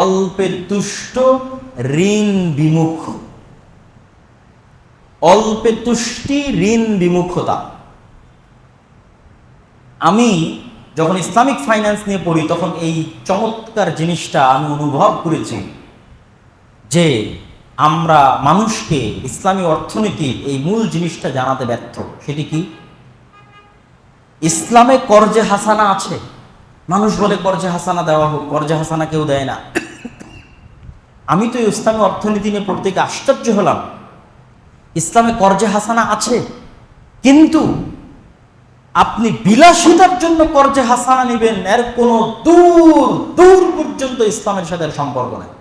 অল্পে তুষ্ট, ঋণ বিমুখ। অল্পে তুষ্টি, ঋণ বিমুখতা। আমি যখন ইসলামিক ফাইন্যান্স নিয়ে পড়ি, তখন এই চমৎকার জিনিসটা আমি অনুভব করেছি যে আমরা মানুষকে ইসলামী অর্থনীতির এই মূল জিনিসটা জানাতে ব্যর্থ। সেটি কি? ইসলামে কর্জে হাসানা আছে। মানুষ বলে কর্জে হাসানা দেওয়া হোক, কর্জে হাসানা কেউ দেয় না। আমি তো ইসলামী অর্থনীতি নিয়ে পড়তে গিয়ে আশ্চর্য হলাম। ইসলামে কর্জে হাসানা আছে। কিন্তু আপনি বিলাসিতার জন্য কর্জে হাসানা নেবেন, এর কোনো দূর দূর পর্যন্ত ইসলামের সাথে সম্পর্ক নেই।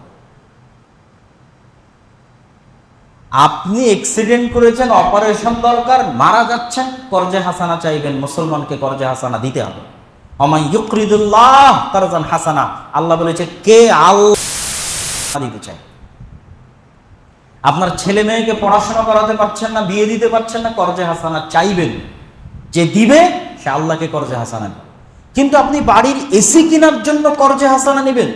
আপনি অ্যাক্সিডেন্ট করেছেন অপারেশন দরকার, মারা যাচ্ছেন, কর্জে হাসানা চাইবেন, মুসলমানকে কর্জে হাসানা দিতে হবে। অমাই ইউকরিদুল্লাহ কারজান হাসানা। আল্লাহ বলেছে, কে আল্লাহ দিতে চায় আপনার ছেলে মেয়েকে পড়াশোনা করাতে পারছেন না, বিয়ে দিতে পারছেন না, কর্জে হাসানা চাইবেন। যে দিবে, সে আল্লাহকে কর্জে হাসানা। কিন্তু আপনি বাড়ির এসি কেনার জন্য করজে হাসানা নেবেন?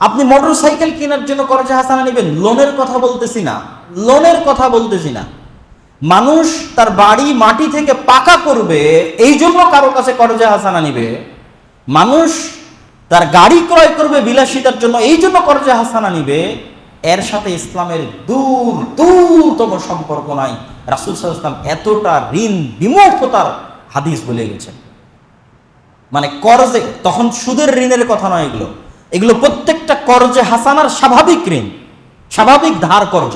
আপনি মোটর সাইকেল কেনার জন্য করজে হাসানা নেবেন? লোনের কথা বলতেছি না। লোনের কথা বলতেছি না। মানুষ তার বাড়ি মাটি থেকে পাকা করবে এই জন্য কারও কাছে করজে হাসানা নিবে। মানুষ তার গাড়ি ক্রয় করবে বিলাসিতার জন্য, এই জন্য কর্জে হাসানা নিবে, এর সাথে ইসলামের দূর, দূরতম সম্পর্ক নাই। রাসুল ইসলাম এতটা ঋণ বিমুখতার হাদিস বলে গেছেন। মানে কর্জে, তখন সুদের ঋণের কথা নয় এগুলো। এগুলো প্রত্যেকটা কর্জে হাসানার স্বাভাবিক ঋণ, স্বাভাবিক ধার কর্জ।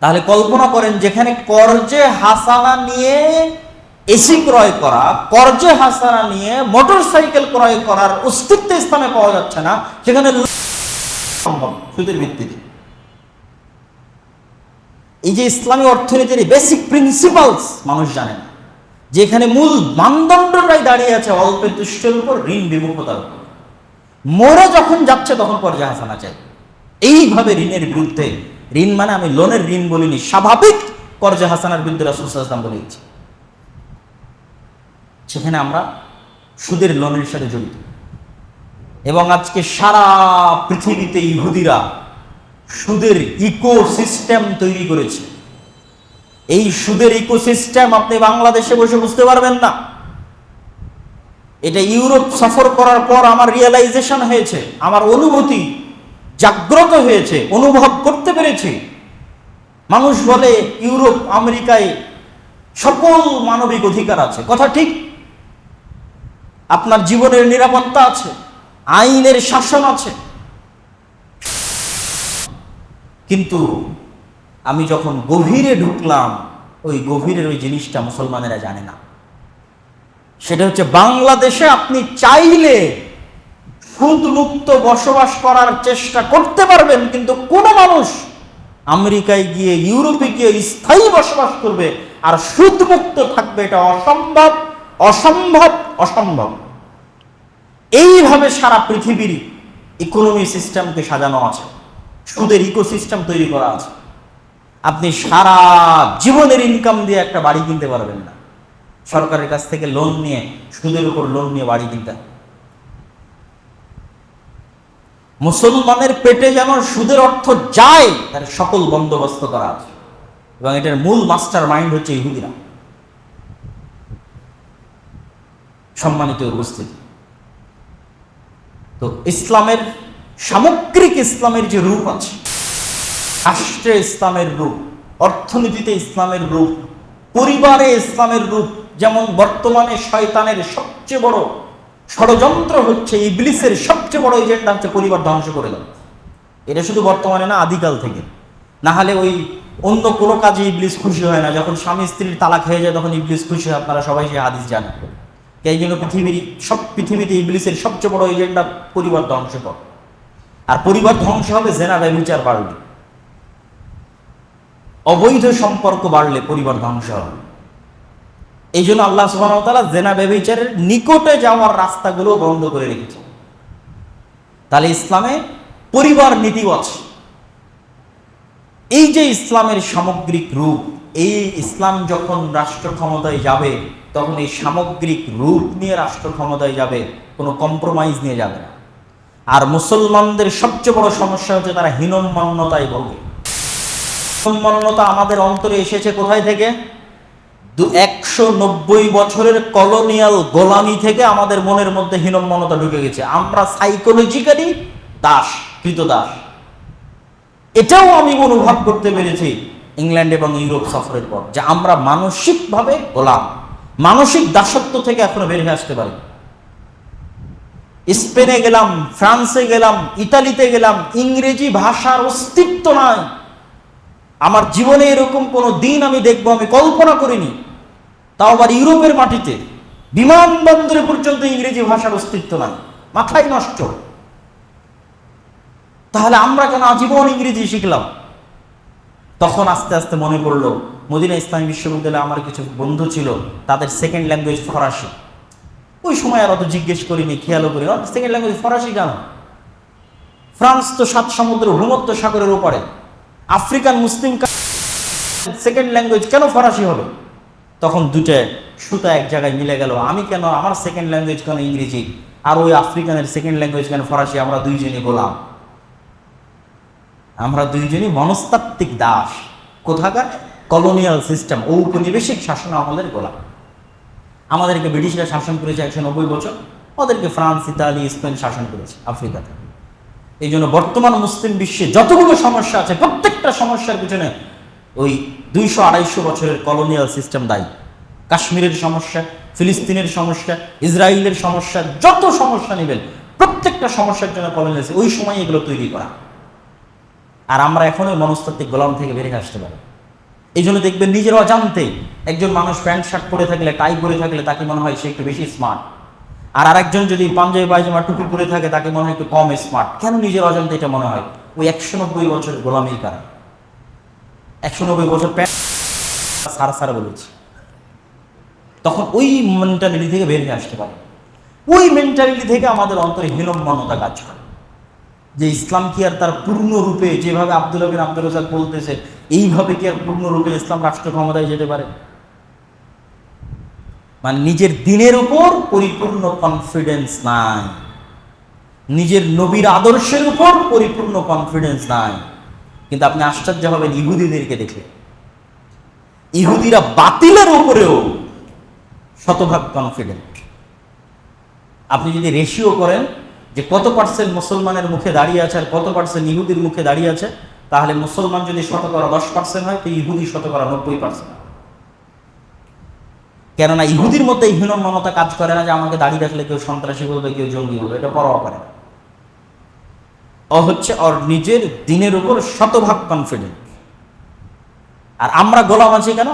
তাহলে কল্পনা করেন, যেখানে কর্জে হাসানা নিয়ে এসি ক্রয় করা, কর্জে হাসানা নিয়ে মোটর সাইকেল ক্রয় করার অস্তিত্ব ইসলামে পাওয়া যাচ্ছে না। সেখানে সম্ভব, সুদের ভিত্তিতে। এই যে ইসলামী অর্থনীতির বেসিক প্রিন্সিপালস মানুষ জানে না। যেখানে মূল মানদণ্ডটাই দাঁড়িয়ে আছে অল্পে তুষ্টের উপর, ঋণ বিমুখতার উপর। মোড়ে যখন যাচ্ছে, তখন পর্যায়ে হাসানা চাই। এইভাবে ঋণের বিরুদ্ধে, ঋণ মানে আমি লোনের ঋণ বলিনি, স্বাভাবিক কর্জে হাসানার বিরুদ্ধে রাসুলাম বলেছি সেখানে আমরা সুদের লোনের সাথে জড়িত। এবং আজকে সারা পৃথিবীতে ইহুদিরা সুদের ইকোসিস্টেম তৈরি করেছে। এই সুদের ইকোসিস্টেম আপনি বাংলাদেশে বসে বুঝতে পারবেন না। এটা ইউরোপ সফর করার পর আমার রিয়েলাইজেশন হয়েছে, আমার অনুভূতি জাগ্রত হয়েছে, অনুভব করতে পেরেছি। মানুষ বলে, ইউরোপ, আমেরিকায় সকল মানবিক অধিকার আছে। কথা ঠিক আপনার জীবনের নিরাপত্তা আছে, আইনের শাসন আছে। কিন্তু আমি যখন গভীরে ঢুকলাম, ওই গভীরের ওই জিনিসটা মুসলমানেরা জানে না। সেটা হচ্ছে বাংলাদেশে আপনি চাইলে সুদমুক্ত বসবাস করার চেষ্টা করতে পারবেন, কিন্তু কোন মানুষ আমেরিকায় গিয়ে, ইউরোপে গিয়ে স্থায়ী বসবাস করবে আর সুদমুক্ত থাকবে, এটা অসম্ভব। অসম্ভব অসম্ভব। এইভাবে সারা পৃথিবীর ইকোনমি সিস্টেমকে সাজানো আছে। সুদের ইকোসিস্টেম তৈরি করা আছে। আপনি সারা জীবনের ইনকাম দিয়ে একটা বাড়ি কিনতে পারবেন না। সরকারের কাছ থেকে লোন নিয়ে, সুদের উপর লোন নিয়ে বাড়ি কিনতে। মুসলমানের পেটে যেন সুদের অর্থ যায়, তার সকল বন্দোবস্ত করা আছে। এবং এটার মূল মাস্টার মাইন্ড হচ্ছে ইহুদিরা। সম্মানিত উপস্থিতি। তো ইসলামের, সামগ্রিক ইসলামের যে রূপ আছে, রাষ্ট্রে ইসলামের রূপ, অর্থনীতিতে ইসলামের রূপ, পরিবারে ইসলামের রূপ, যেমন বর্তমানে শয়তানের সবচেয়ে বড় ষড়যন্ত্র হচ্ছে, ইবলিসের সবচেয়ে বড় এজেন্ডা হচ্ছে পরিবার ধ্বংস করে দেওয়া। এটা শুধু বর্তমানে না, আদিকাল থেকে। না হলে ওই অন্য কোনো কাজে ইবলিস খুশি হয় না। যখন স্বামী স্ত্রীর তালাক হয়ে যায়, তখন ইবলিস খুশি হয়। আপনারা সবাই সে হাদিস জানেন। এই জন্য পৃথিবীর সব পৃথিবীতে ইবলিসের সবচেয়ে বড় এজেন্ডা পরিবার ধ্বংস কর। আর পরিবার ধ্বংস হবে জেনা ব্যবচার বাড়বে অবৈধ সম্পর্ক বাড়লে পরিবার ধ্বংস হবে। এই জন্য আল্লাহ সুবাহতালা জেনা ব্যবচারের নিকটে যাওয়ার রাস্তাগুলো বন্ধ করে রেখেছে তাহলে ইসলামে পরিবার নীতিও আছে। এই যে ইসলামের সামগ্রিক রূপ, এই ইসলাম যখন রাষ্ট্র ক্ষমতায় যাবে তখন এই সামগ্রিক রূপ নিয়ে রাষ্ট্র ক্ষমতায় যাবে, কোনো কম্প্রোমাইজ নিয়ে যাবে না। আর মুসলমানদের সবচেয়ে বড় সমস্যা হচ্ছে তারা হীনম্মন্যতায় ভোগে। হীনম্মন্যতা আমাদের অন্তরে এসেছে কোথায় থেকে? একশো নব্বই বছরের কলোনিয়াল গোলামি থেকে আমাদের মনের মধ্যে হীনম্মনতা ঢুকে গেছে। আমরা সাইকোলজিক্যালি দাস কৃত দাস এটাও আমি অনুভব করতে পেরেছি। ইংল্যান্ড এবং ইউরোপ সফরের পর, যে আমরা মানসিকভাবে গোলাম। মানসিক দাসত্ব থেকে এখনও বের হয়ে আসতে পারি স্পেনে গেলাম, ফ্রান্সে গেলাম, ইতালিতে গেলাম, ইংরেজি ভাষার অস্তিত্ব নাই। আমার জীবনে এরকম কোনো দিন আমি দেখব, আমি কল্পনা করিনি। তাও আবার ইউরোপের মাটিতে, বিমানবন্দরে পর্যন্ত ইংরেজি ভাষার অস্তিত্ব নাই। মাথায় নষ্ট। তাহলে আমরা কেন আজীবন ইংরেজি শিখলাম? তখন আস্তে আস্তে মনে পড়ল, মদিনা ইসলামী বিশ্ববিদ্যালয়ে আমার কিছু বন্ধু ছিল, তাদের সেকেন্ড ল্যাঙ্গুয়েজ ফরাসি। ওই সময় আর অত জিজ্ঞেস করিনি, খেয়ালও করি সেকেন্ড ল্যাঙ্গুয়েজ ফরাসি কেন? ফ্রান্স তো সাত সমুদ্র ভূমধ্য সাগরের ওপরে আফ্রিকান মুসলিম সেকেন্ড ল্যাঙ্গুয়েজ কেন ফরাসি হলো? তখন দুটো সুতা এক জায়গায় মিলে গেল। আমি কেন, আমার সেকেন্ড ল্যাঙ্গুয়েজ কেন ইংরেজি? আর ওই আফ্রিকানের সেকেন্ড ল্যাঙ্গুয়েজ কেন ফরাসি? আমরা দুইজনই গোলাম আমরা দুইজনই মনস্তাত্ত্বিক দাস। কোথাকার? কলোনিয়াল সিস্টেম ঔপনিবেশিক শাসন আমাদের গোলাম। আমাদেরকে ব্রিটিশরা শাসন করেছে একশো নব্বই বছর, ওদেরকে ফ্রান্স, ইতালি, স্পেন শাসন করেছে আফ্রিকাতে। এই জন্য বর্তমান মুসলিম বিশ্বে যতগুলো সমস্যা আছে, প্রত্যেকটা সমস্যার পিছনে ওই দুইশো আড়াইশো বছরের কলোনিয়াল সিস্টেম দায়ী। কাশ্মীরের সমস্যা, ফিলিস্তিনের সমস্যা, ইসরায়েলের সমস্যা, যত সমস্যা নেবেন, প্রত্যেকটা সমস্যার জন্য কলোনিয়াল ওই সময় এগুলো তৈরি করা। আর আমরা এখন ওই মনস্তাত্ত্বিক গোলাম থেকে বেরিয়ে আসতে পারি। এই জন্য দেখবেন নিজের অজান্তে একজন মানুষ প্যান্ট, শার্ট পরে থাকলে, টাই পরে থাকলে তাকে মনে হয় সে একটু বেশি স্মার্ট আর আরেকজন যদি পাঞ্জাবি, পায়জামা, টুপি পরে থাকে, তাকে মনে হয় একটু কম স্মার্ট কেন নিজের অজান্তে এটা মনে হয়? ওই একশো নব্বই বছর গোলামির কারণ একশো নব্বই বছর প্যান্ট সারা সারা বলেছি। তখন ওই মেন্টালিটি থেকে বেরিয়ে আসতে পারে। ওই মেন্টালিটি থেকে আমাদের অন্তরে হীনম্মনতা কাজ করে। যে ইসলাম কি আর তার পূর্ণরূপে যেভাবে আব্দুল বিন আব্দুল রাজাক বলতেছে, এইভাবে কি আর পূর্ণরূপে ইসলাম রাষ্ট্র ক্ষমতায় যেতে পারে? মানে নিজের দিনের উপর পরিপূর্ণ কনফিডেন্স নাই। নিজের নবীর আদর্শের উপর পরিপূর্ণ কনফিডেন্স নাই। কিন্তু আপনি আশ্চর্য হবেন ইহুদিদেরকে দেখে ইহুদিরা বাতিলের উপরেও শতভাগ কনফিডেন্ট আপনি যদি রেশিও করেন যে কত পার্সেন্ট মুসলমানের মুখে দাঁড়িয়ে আছে আর কত পার্সেন্ট ইহুদির মুখে দাঁড়িয়ে আছে, তাহলে মুসলমান যদি শতকরা দশ পার্সেন্ট হয়, তো ইহুদি শতকরা নব্বই পার্সেন্ট। কেননা ইহুদির মধ্যে এই হীনমমতা কাজ করে না যে আমাকে দাঁড়িয়ে রাখলে কেউ সন্ত্রাসী বলবে, কেউ জঙ্গি বলবে, এটা পরোয়া করে ও হচ্ছে ওর নিজের দিনের উপর শতভাগ কনফিডেন্ট আর আমরা গোলাম আছি কেন?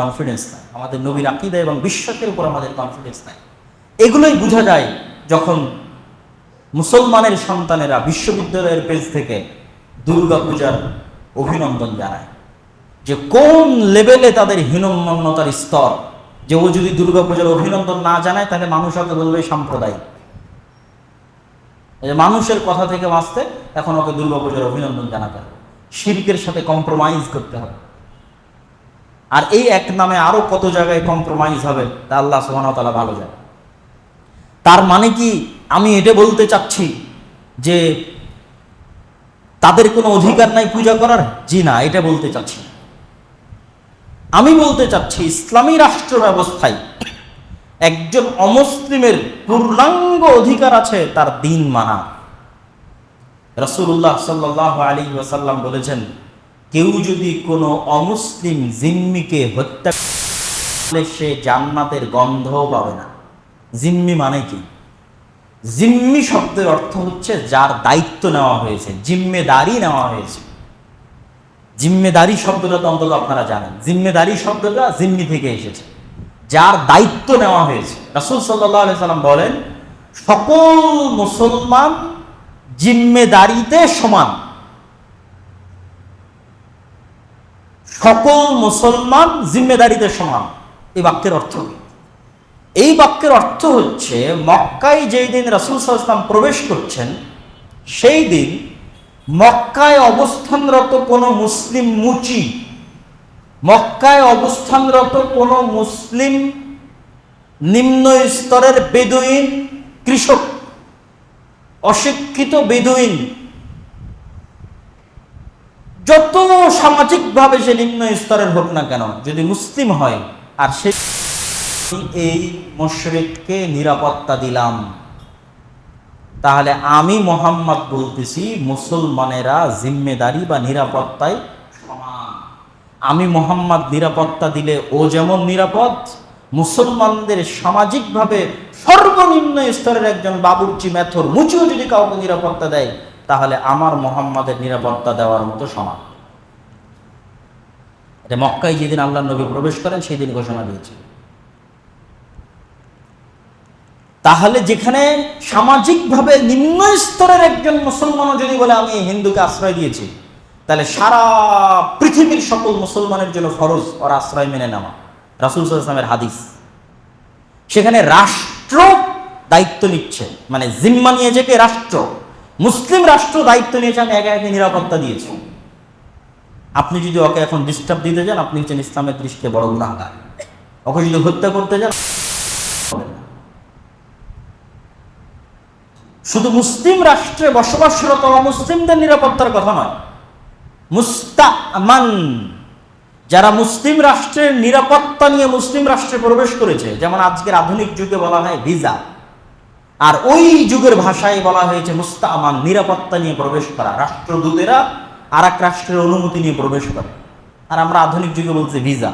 কনফিডেন্স নাই। আমাদের নবীর আকিদা এবং বিশ্বাসের উপর আমাদের কনফিডেন্স নাই। এগুলোই বোঝা যায় যখন মুসলমানের সন্তানেরা বিশ্ববিদ্যালয়ের পেজ থেকে দুর্গা পূজার অভিনন্দন জানায় যে কোন লেভেলে তাদের হীনম্মন্যতার স্তর? যে ও যদি দুর্গা পূজার অভিনন্দন না জানায়, তাহলে মানুষ ওকে বলবে সাম্প্রদায়িক। মানুষের কথা থেকে বাঁচতে এখন ওকে দুর্গা পূজার অভিনন্দন জানাতে হবে। শিল্পের সাথে কম্প্রোমাইজ করতে হবে। আর এই এক নামে আরও কত জায়গায় কম্প্রোমাইজ হবে, তা আল্লাহ সুহানতালা ভালো যায় তার মানে কি? আমি এটা বলতে চাচ্ছি যে তাদের কোনো অধিকার নাই পূজা করার? জি না, এটা বলতে চাচ্ছি। আমি বলতে চাচ্ছি, ইসলামী রাষ্ট্র ব্যবস্থায় একজন অমুসলিমের পূর্ণাঙ্গ অধিকার আছে, তার দিন মানা। রসুল্লাহ সাল্লাহ আলী ওয়াসাল্লাম বলেছেন, কেউ যদি কোনো অমুসলিম জিম্মিকে হত্যা করলে সে জান্নাতের গন্ধও পাবে না। জিম্মি মানে কি? জিম্মি শব্দের অর্থ হচ্ছে যার দায়িত্ব নেওয়া হয়েছে, জিম্মেদারি নেওয়া হয়েছে। জিম্মেদারি শব্দটা তো অন্তত আপনারা জানেন। জিম্মেদারি শব্দটা জিম্মি থেকে এসেছে। যার দায়িত্ব নেওয়া হয়েছে। রাসুল সাল্লাহ সাল্লাম বলেন, সকল মুসলমান জিম্মেদারিতে সমান। সকল মুসলমান জিম্মেদারিতে সমান। এই বাক্যের অর্থ কি? এই বাক্যের অর্থ হচ্ছে, মক্কায় যেই দিন রাসুল সাল্লাম প্রবেশ করছেন, সেই দিন মক্কায় অবস্থানরত কোনো মুসলিম মুচি, মক্কায় অবস্থানরত কোনো মুসলিম নিম্ন স্তরের বেদুইন কৃষক, অশিক্ষিত বেদুইন, যত সামাজিকভাবে সে নিম্ন স্তরের হোক না কেন, যদি মুসলিম হয়, আর সে এই মুশরিককে নিরাপত্তা দিলাম। তাহলে আমি মোহাম্মদ বলতেছি, মুসলমানেরা জিম্মেদারি বা নিরাপত্তায় আমি মোহাম্মদ নিরাপত্তা দিলে ও যেমন নিরাপদ, মুসলমানদের সামাজিকভাবে সর্বনিম্ন স্তরের একজন বাবুর্চি মেথর মুচিও যদি কাউকে নিরাপত্তা দেয়, তাহলে আমার মোহাম্মদের নিরাপত্তা দেওয়ার মতো সমান। এটা মক্কায় যেদিন আল্লাহ নবী প্রবেশ করেন, সেই দিন ঘোষণা দিয়েছে তাহলে যেখানে সামাজিকভাবে নিম্ন স্তরের একজন মুসলমানও যদি বলে, আমি হিন্দুকে আশ্রয় দিয়েছি, তাহলে সারা পৃথিবীর সকল মুসলমানের জন্য ফরজ ওর আশ্রয় মেনে নেওয়া। রাসুল ইসলামের হাদিস। সেখানে রাষ্ট্র দায়িত্ব নিচ্ছে মানে জিম্মা নিয়েছে কে? রাষ্ট্র। মুসলিম রাষ্ট্র দায়িত্ব নিয়েছে, আমি একে একে নিরাপত্তা দিয়েছি। আপনি যদি ওকে এখন ডিস্টার্ব দিতে যান, আপনি হচ্ছেন ইসলামের দৃষ্টিতে বড় গুণাগার ওকে যদি হত্যা করতে যান হবে না। শুধু মুসলিম রাষ্ট্রে বসবাসরত মুসলিমদের নিরাপত্তার কথা নয়। মুস্তামান, যারা মুসলিম রাষ্ট্রের নিরাপত্তা নিয়ে মুসলিম রাষ্ট্রে প্রবেশ করেছে, যেমন আজকের আধুনিক যুগে বলা হয় ভিসা, আর ওই যুগের ভাষায় বলা হয়েছে মুস্তামান, নিরাপত্তা নিয়ে প্রবেশ করা, রাষ্ট্রদূতেরা আর এক রাষ্ট্রের অনুমতি নিয়ে প্রবেশ করে। আর আমরা আধুনিক যুগে বলছি ভিসা।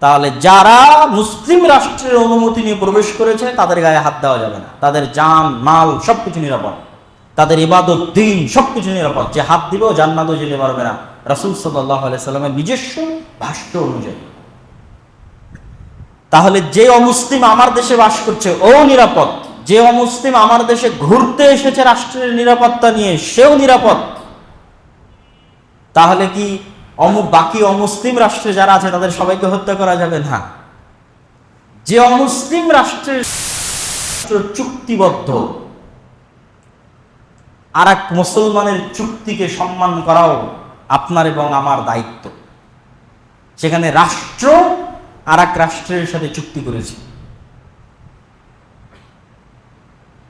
তাহলে যারা মুসলিম রাষ্ট্রের অনুমতি নিয়ে প্রবেশ করেছে, তাদের গায়ে হাত দেওয়া যাবে না। তাদের যান মাল সবকিছু নিরাপদ। তাদের ইবাদত, দিন সবকিছু নিরাপদ। যে হাত দিবেও জান্নাতও যেতে পারবে না। রাসুল সাল্লাহ সাল্লামের নিজস্ব ভাষ্য অনুযায়ী। তাহলে যে অমুসলিম আমার দেশে বাস করছে, ও নিরাপদ। যে অমুসলিম আমার দেশে ঘুরতে এসেছে রাষ্ট্রের নিরাপত্তা নিয়ে, সেও নিরাপদ। তাহলে কি বাকি অমুসলিম রাষ্ট্রে যারা আছে, তাদের সবাইকে হত্যা করা যাবে না। যে অমুসলিম রাষ্ট্রের চুক্তিবদ্ধ আর এক মুসলমানের চুক্তিকে সম্মান করাও আপনার এবং আমার দায়িত্ব। সেখানে রাষ্ট্র আর এক রাষ্ট্রের সাথে চুক্তি করেছে।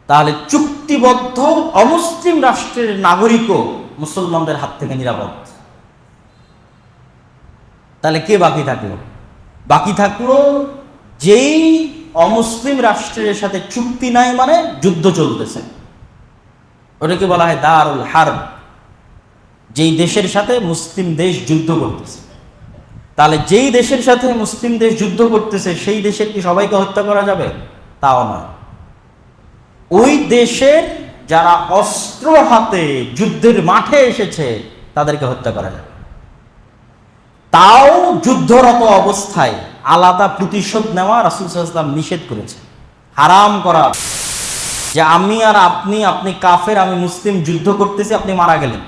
তাহলে চুক্তিবদ্ধ অমুসলিম রাষ্ট্রের নাগরিকও মুসলমানদের হাত থেকে নিরাপদ। তাহলে কে বাকি থাকল? বাকি থাকল যেই অমুসলিম রাষ্ট্রের সাথে চুক্তি নাই মানে যুদ্ধ চলতেছে। ওটাকে বলা হয় দারুল হার যেই দেশের সাথে মুসলিম দেশ যুদ্ধ করতেছে। তাহলে যেই দেশের সাথে মুসলিম দেশ যুদ্ধ করতেছে, সেই দেশের কি সবাইকে হত্যা করা যাবে? তাও নয়। ওই দেশের যারা অস্ত্র হাতে যুদ্ধের মাঠে এসেছে, তাদেরকে হত্যা করা যাবে। তাও যুদ্ধরত অবস্থায় আলাদা প্রতিশোধ নেওয়া রাসুল সাল্লাম নিষেধ করেছে হারাম করা। যে আমি আর আপনি আপনি কাফের, আমি মুসলিম, যুদ্ধ করতেছি, আপনি মারা গেলেন।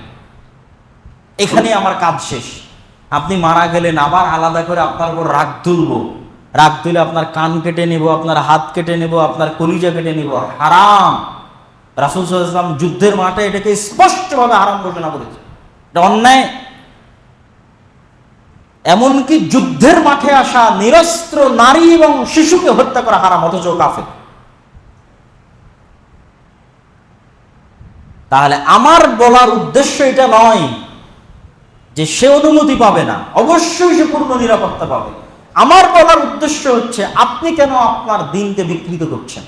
এখানে আমার কাজ শেষ। আপনি মারা গেলেন, আবার আলাদা করে আপনার উপর রাগ তুলবো। রাগ তুলে আপনার কান কেটে নেব, আপনার হাত কেটে নেব, আপনার কলিজা কেটে নেব। হারাম। রাসুল সাল্লাম যুদ্ধের মাঠে এটাকে স্পষ্টভাবে হারাম ঘোষণা করেছে। এটা অন্যায়। এমনকি যুদ্ধের মাঠে আসা নিরস্ত্র নারী এবং শিশুকে হত্যা করা হারাম, অথচ কাফের। তাহলে আমার বলার উদ্দেশ্য এটা নয় যে সে অনুমতি পাবে না, অবশ্যই সে পূর্ণ নিরাপত্তা পাবে। আমার বলার উদ্দেশ্য হচ্ছে, আপনি কেন আপনার দিনকে বিকৃত করছেন?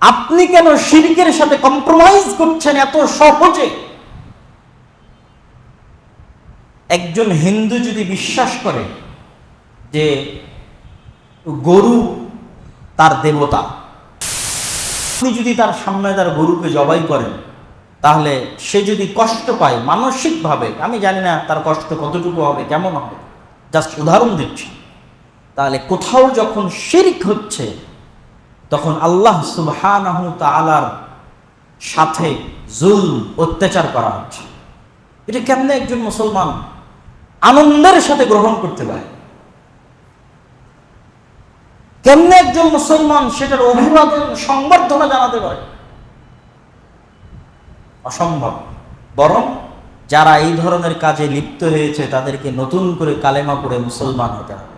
আপনি কেন শিরিকের সাথে কম্প্রোমাইজ করছেন এত সহজে? একজন হিন্দু যদি বিশ্বাস করে যে গরু তার দেবতা, আপনি যদি তার সামনে তার গরুকে জবাই করেন, তাহলে সে যদি কষ্ট পায় মানসিকভাবে, আমি জানি না তার কষ্ট কতটুকু হবে, কেমন হবে জাস্ট উদাহরণ দিচ্ছি, তাহলে কোথাও যখন শিরিক হচ্ছে, তখন আল্লাহ সুবহানাহু তাআলার সাথে জুল অত্যাচার করা হচ্ছে। এটা কেমনে একজন মুসলমান আনন্দের সাথে গ্রহণ করতে পারে। কেমনে একজন মুসলমান সেটার অভিবাদন সংবর্ধনা জানাতে পারে? অসম্ভব। বরং যারা এই ধরনের কাজে লিপ্ত হয়েছে, তাদেরকে নতুন করে কালেমা পড়ে মুসলমান হতে হবে।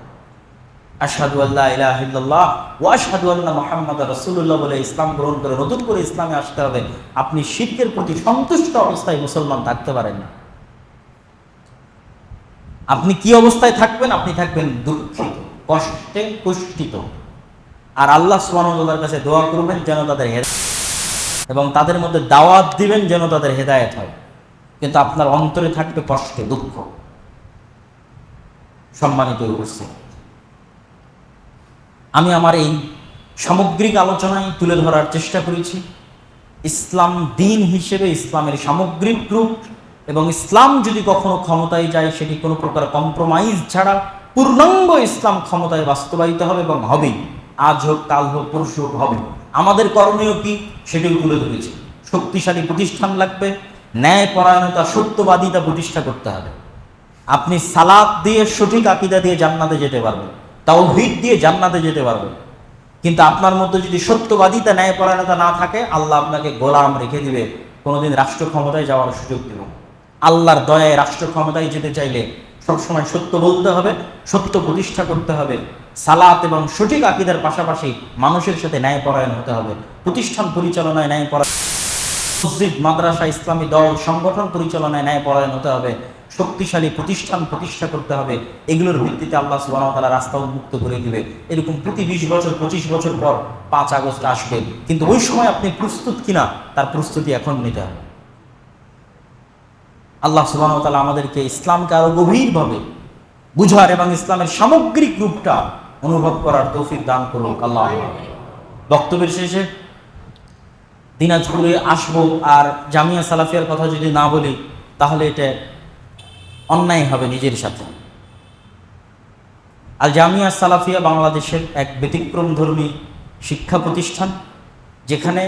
ইসলাম গ্রহণ করে নতুন করে ইসলামে আসতে হবে। আপনি শিরকের প্রতি সন্তুষ্ট অবস্থায় মুসলমান থাকতে পারেন না। আপনি কি অবস্থায় থাকবেন? আপনি থাকবেন দুঃখিত, কষ্টে কুষ্ঠিত। আর আল্লাহ সুবহানাহুর কাছে দোয়া করবেন যেন তাদের হেদায়েত এবং তাদের মধ্যে দাওয়াত দিবেন যেন তাদের হেদায়েত হয়। কিন্তু আপনার অন্তরে থাকবে কষ্টে, দুঃখ। সম্মানিত উপস্থিত, আমি আমার এই সামগ্রিক আলোচনায় তুলে ধরার চেষ্টা করেছি। ইসলাম দিন হিসেবে ইসলামের সামগ্রিক রূপ এবং ইসলাম যদি কখনো ক্ষমতায় যায়, সেটি কোনো প্রকার কম্প্রোমাইজ ছাড়া পূর্ণাঙ্গ ইসলাম ক্ষমতায় বাস্তবায়িত হবে এবং হবেই। আজ হোক, কাল হোক, পরশু হোক, হবে। আমাদের করণীয় কি? সেটিও তুলে ধরেছে। শক্তিশালী প্রতিষ্ঠান লাগবে। ন্যায় পরায়ণতা সত্যবাদিতা প্রতিষ্ঠা করতে হবে। আপনি সালাদ দিয়ে সঠিক আকিদা দিয়ে জান্নাতে যেতে পারবেন। তাও তাওহীদ দিয়ে জান্নাতে যেতে পারবেন। কিন্তু আপনার মধ্যে যদি সত্যবাদিতা, ন্যায়পরায়ণতা না থাকে, আল্লাহ আপনাকে গোলাম রেখে দিবে। কোনোদিন রাষ্ট্র ক্ষমতায় যাওয়ার সুযোগ দেবে না। আল্লাহর দয়ায় রাষ্ট্র ক্ষমতায় যেতে চাইলে সবসময় সত্য বলতে হবে, সত্য প্রতিষ্ঠা করতে হবে। সালাত এবং সঠিক আকিদার পাশাপাশি মানুষের সাথে ন্যায়পরায়ণ হতে হবে। প্রতিষ্ঠান পরিচালনায় ন্যায়পরায়ণ মসজিদ, মাদ্রাসা, ইসলামী দল, সংগঠন পরিচালনায় ন্যায় পরায়ণ হতে হবে। শক্তিশালী প্রতিষ্ঠান প্রতিষ্ঠা করতে হবে। এগুলোর ভিত্তিতে আল্লাহ সুবাহ তালা রাস্তা উন্মুক্ত করে দিবে। এরকম প্রতি বিশ বছর, পঁচিশ বছর পর পাঁচ আগস্ট আসবে। কিন্তু ওই সময় আপনি প্রস্তুত কিনা, তার প্রস্তুতি এখন নিতে হবে। আল্লাহ সুবাহ তালা আমাদেরকে ইসলামকে আরও গভীরভাবে বুঝার এবং ইসলামের সামগ্রিক রূপটা অনুভব করার তৌফিক দান করুক আল্লাহ বক্তব্যের শেষে দিনাজপুরে আসব আর জামিয়া সালাফিয়ার কথা যদি না বলি, তাহলে এটা অন্যায় হবে নিজের সাথে। আর জামিয়া সালাফিয়া বাংলাদেশের এক ব্যতিক্রম ধর্মী শিক্ষা প্রতিষ্ঠান, যেখানে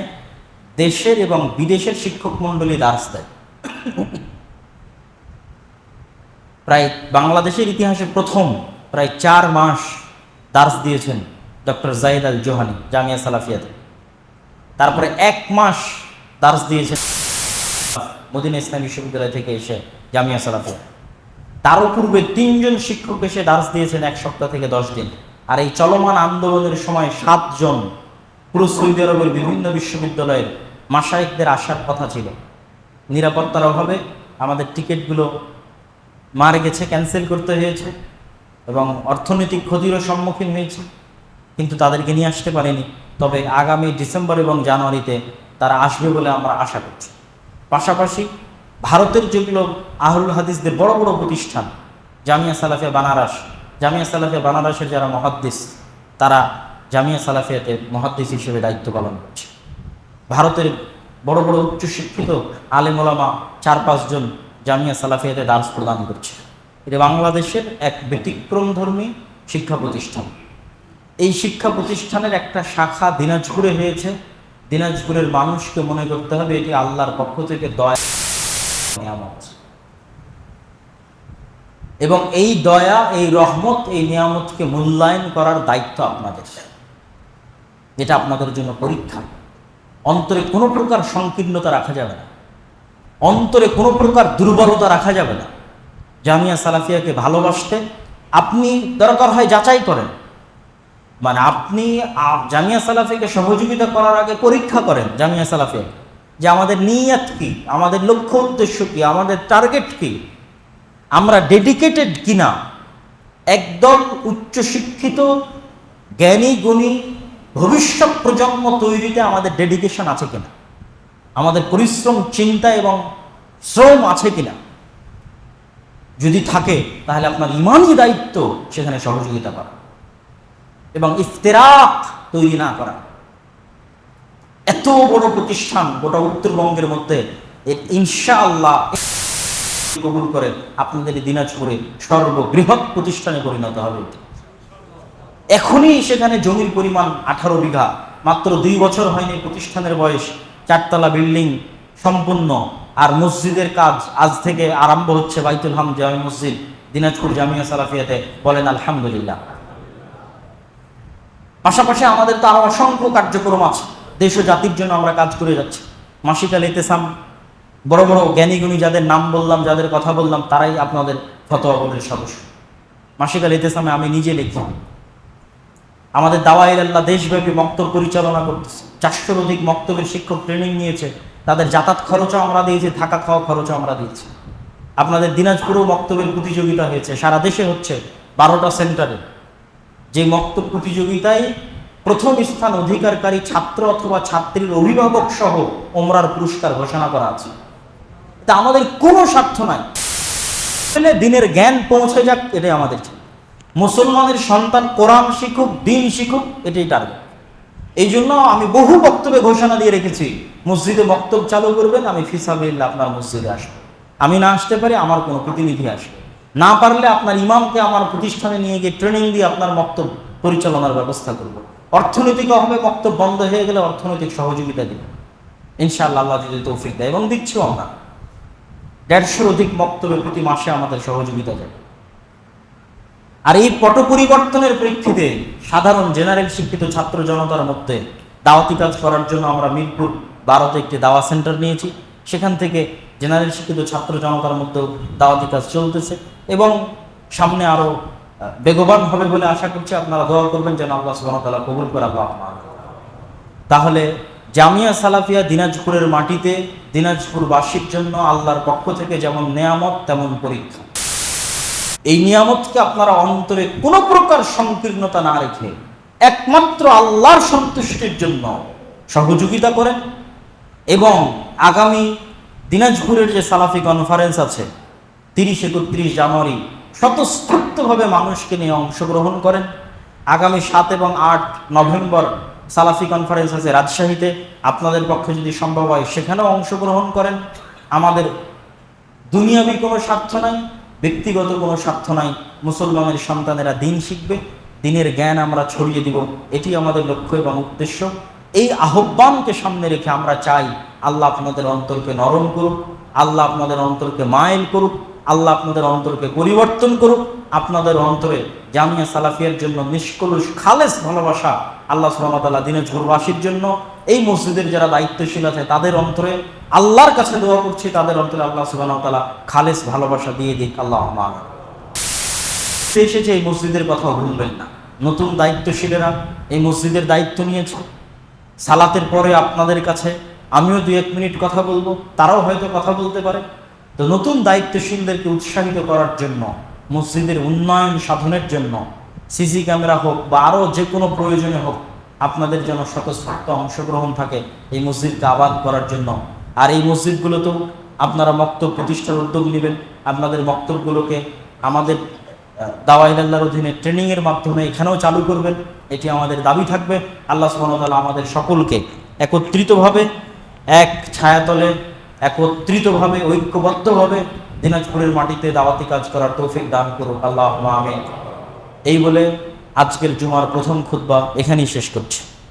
দেশের এবং বিদেশের শিক্ষক মণ্ডলী দাস দেয় প্রায় বাংলাদেশের ইতিহাসে প্রথম প্রায় চার মাস দার্স দিয়েছেন ডক্টর জাহিদ আল জোহানি, জামিয়া সালাফিয়াতে তারপরে এক মাস দার্স দিয়েছেন মদিনা ইসলাম বিশ্ববিদ্যালয় থেকে এসে জামিয়া সালাফিয়া তারও পূর্বে তিনজন শিক্ষক এসে দার্স দিয়েছেন এক সপ্তাহ থেকে দশ দিন। আর এই চলমান আন্দোলনের সময় সাতজন পুরো সৌদি আরবের বিভিন্ন বিশ্ববিদ্যালয়ের মাসায়িকদের আসার কথা ছিল। নিরাপত্তার অভাবে আমাদের টিকিটগুলো মারে গেছে ক্যান্সেল করতে হয়েছে এবং অর্থনৈতিক ক্ষতিরও সম্মুখীন হয়েছে। কিন্তু তাদেরকে নিয়ে আসতে পারেনি। তবে আগামী ডিসেম্বর এবং জানুয়ারিতে তারা আসবে বলে আমরা আশা করছি। পাশাপাশি ভারতের যেগুলো আহরুল হাদিসদের বড় বড় প্রতিষ্ঠান, জামিয়া সালাফিয়া বানারস, জামিয়া সালাফিয়া বানারসের যারা মহাদ্দিস, তারা জামিয়া সালাফিয়াতে মহাদ্দিস হিসেবে দায়িত্ব পালন করছে। ভারতের বড় বড় উচ্চশিক্ষিত আলেম ওলামা চার পাঁচজন জামিয়া সালাফিয়াতে দাস প্রদান করছে। এটা বাংলাদেশের এক ব্যতিক্রমধর্মী শিক্ষা প্রতিষ্ঠান। এই শিক্ষা প্রতিষ্ঠানের একটা শাখা দিনাজপুরে হয়েছে। দিনাজপুরের মানুষকে মনে করতে হবে এটি আল্লাহর পক্ষ থেকে দয়া নিয়ামত। এবং এই দয়া, এই রহমত, এই নিয়ামতকে মূল্যায়ন করার দায়িত্ব আপনাদের। এটা আপনাদের জন্য পরীক্ষা। অন্তরে কোনো প্রকার সংকীর্ণতা রাখা যাবে না। অন্তরে কোনো প্রকার দুর্বলতা রাখা যাবে না। জামিয়া সালাফিয়াকে ভালোবাসতে আপনি দরকার হয় যাচাই করেন। মানে আপনি জামিয়া সালাফিয়াকে সহযোগিতা করার আগে পরীক্ষা করেন জামিয়া সালাফিয়া যে আমাদের নিয়াত কি, আমাদের লক্ষ্য উদ্দেশ্য কি, আমাদের টার্গেট কি, আমরা ডেডিকেটেড কিনা। একদম উচ্চশিক্ষিত জ্ঞানী, গুণী ভবিষ্যৎ প্রজন্ম তৈরিতে আমাদের ডেডিকেশন আছে কিনা। আমাদের পরিশ্রম, চিন্তা এবং শ্রম আছে কিনা? যদি থাকে, তাহলে আপনার ইমানই দায়িত্ব সেখানে সহযোগিতা করা। এবং ইফতেরাক তৈরি না করা। এত বড় প্রতিষ্ঠান গোটা উত্তরবঙ্গের মধ্যে ইনশাআল্লাহ কবুল করে আপনাদের দিনাজপুরে সর্ববৃহৎ প্রতিষ্ঠানে পরিণত হবে। এখনই সেখানে জমির পরিমাণ আঠারো বিঘা। মাত্র দুই বছর হয়নি প্রতিষ্ঠানের বয়স। চারতলা বিল্ডিং সম্পূর্ণ। আর মসজিদের কাজ আজ থেকে আরম্ভ হচ্ছে বাইতুল হাম জামি মসজিদ, দিনাজপুর জামিয়া সালাফিয়াতে। বলেন, আলহামদুলিল্লাহ। পাশাপাশি আমাদের তো আরও অসংখ্য কার্যক্রম আছে। দেশ ও জাতির জন্য আমরা কাজ করে যাচ্ছি। মাসিকাল ইতেসাম, বড় বড় জ্ঞানীগুণী যাদের নাম বললাম, যাদের কথা বললাম, তারাই আপনাদের ফতোয়া বোর্ডের সদস্য। মাসিকাল ইতেসামে আমি নিজে লিখি আমাদের দাওয়াই আল্লাহ দেশব্যাপী মক্তব পরিচালনা করতেছে। চারশোর অধিক মক্তবের শিক্ষক ট্রেনিং নিয়েছে। তাদের যাতায়াত খরচও আমরা দিয়েছি, থাকা খাওয়া খরচও আমরা দিয়েছি। আপনাদের দিনাজপুরেও মক্তবের প্রতিযোগিতা হয়েছে। সারা দেশে হচ্ছে বারোটা সেন্টারে। যে মক্তব প্রতিযোগিতায় প্রথম স্থান অধিকারকারী ছাত্র অথবা ছাত্রীর অভিভাবক সহ ওমরার পুরস্কার ঘোষণা করা আছে। তা আমাদের কোনো স্বার্থ নাই। দিনের জ্ঞান পৌঁছে যাক, এটাই আমাদের চাই। মুসলমানের সন্তান কোরআন শিখুক, দিন শিখুক, এটাই টার্গেট এই জন্য আমি বহু বক্তব্যে ঘোষণা দিয়ে রেখেছি, মসজিদে বক্তব্য চালু করবেন, আমি ফিসাবিল্লা আপনার মসজিদে আসব। আমি না আসতে পারি, আমার কোনো প্রতিনিধি আসবে। না পারলে আপনার ইমামকে আমার প্রতিষ্ঠানে নিয়ে গিয়ে ট্রেনিং দিয়ে আপনার বক্তব্য পরিচালনার ব্যবস্থা করব। অর্থনৈতিক অভাবে বক্তব্য বন্ধ হয়ে গেলে অর্থনৈতিক সহযোগিতা দিব ইনশাআল্লাহ আল্লাহ যদি তৌফিক দেয় এবং দিচ্ছিও আমরা। দেড়শোর অধিক বক্তব্যের প্রতি মাসে আমাদের সহযোগিতা যাবে। আর এই পট পরিবর্তনের প্রেক্ষিতে সাধারণ জেনারেল শিক্ষিত ছাত্র জনতার মধ্যে দাওয়াতি কাজ করার জন্য আমরা মিরপুর বারোতে একটি দাওয়া সেন্টার নিয়েছি। সেখান থেকে জেনারেল শিক্ষিত ছাত্র জনতার মধ্যেও দাওয়াতি কাজ চলতেছে এবং সামনে আরও আহ, বেগবান হবে বলে আশা করছি আপনারা দোয়া করবেন যেন আল্লাহ তাআলা কবুল করে আল্লাহ তাহলে জামিয়া সালাফিয়া দিনাজপুরের মাটিতে দিনাজপুরবাসীর জন্য আল্লাহর পক্ষ থেকে যেমন নেয়ামত তেমন পরীক্ষা। এই নিয়ামতকে আপনারা অন্তরে কোনো প্রকার সংকীর্ণতা না রেখে একমাত্র আল্লাহর সন্তুষ্টির জন্য সহযোগিতা করেন এবং আগামী দিনাজপুরের যে সালাফি কনফারেন্স আছে, তিরিশ একত্রিশ জানুয়ারি, স্বতঃস্ফূর্তভাবে মানুষকে নিয়ে অংশগ্রহণ করেন। আগামী সাত এবং আট নভেম্বর সালাফি কনফারেন্স আছে রাজশাহীতে। আপনাদের পক্ষে যদি সম্ভব হয়, সেখানেও অংশগ্রহণ করেন। আমাদের দুনিয়াবি কোনো স্বার্থ নাই। ব্যক্তিগত কোনো স্বার্থ নাই, মুসলমানের সন্তানেরা দিন শিখবে, দিনের জ্ঞান আমরা ছড়িয়ে দিব, এটি আমাদের লক্ষ্য এবং উদ্দেশ্য। এই আহ্বানকে সামনে রেখে আমরা চাই, আল্লাহ আপনাদের অন্তরকে নরম করুক, আল্লাহ আপনাদের অন্তরকে মাইল করুক, আল্লাহ আপনাদের অন্তরকে পরিবর্তন করুক। আপনাদের অন্তরে জামিয়া সালাফিয়ার জন্য নিষ্কলুষ, খালেস ভালোবাসা আল্লাহ সুহামতাল্লাহ দিনাজপুরবাসীর জন্য এই মসজিদের যারা দায়িত্বশীল আছে, তাদের অন্তরে আল্লাহর কাছে দোয়া করছি, তাদের অন্তরে আল্লাহ সুবাহতাল্লাহ খালেস ভালোবাসা দিয়ে দিক আল্লাহ এসেছে এই মসজিদের কথা ভুলবেন না। নতুন দায়িত্বশীলেরা এই মসজিদের দায়িত্ব নিয়েছে। সালাতের পরে আপনাদের কাছে আমিও দু এক মিনিট কথা বলব, তারাও হয়তো কথা বলতে পারে। তো নতুন দায়িত্বশীলদেরকে উৎসাহিত করার জন্য, মসজিদের উন্নয়ন সাধনের জন্য, সিসি ক্যামেরা হোক বা আরও যে কোনো প্রয়োজনে হোক আপনাদের যেন স্বতঃস্ফূর্ত অংশগ্রহণ থাকে এই মসজিদকে আবাদ করার জন্য। আর এই মসজিদগুলোতেও আপনারা মক্তব প্রতিষ্ঠার উদ্যোগ নেবেন। আপনাদের মক্তবগুলোকে আমাদের দাওয়াইল্লাহর অধীনে ট্রেনিংয়ের মাধ্যমে এখানেও চালু করবেন। এটি আমাদের দাবি থাকবে। আল্লাহ সুবহানাহু আমাদের সকলকে একত্রিতভাবে এক ছায়াতলে একত্রিতভাবে, ঐক্যবদ্ধভাবে দিনাজপুরের মাটিতে দাওয়াতি কাজ করার তৌফিক দান করুক। আল্লাহ আমি এই বলে আজকের জুমার প্রথম খুদ্া এখানেই শেষ করছি।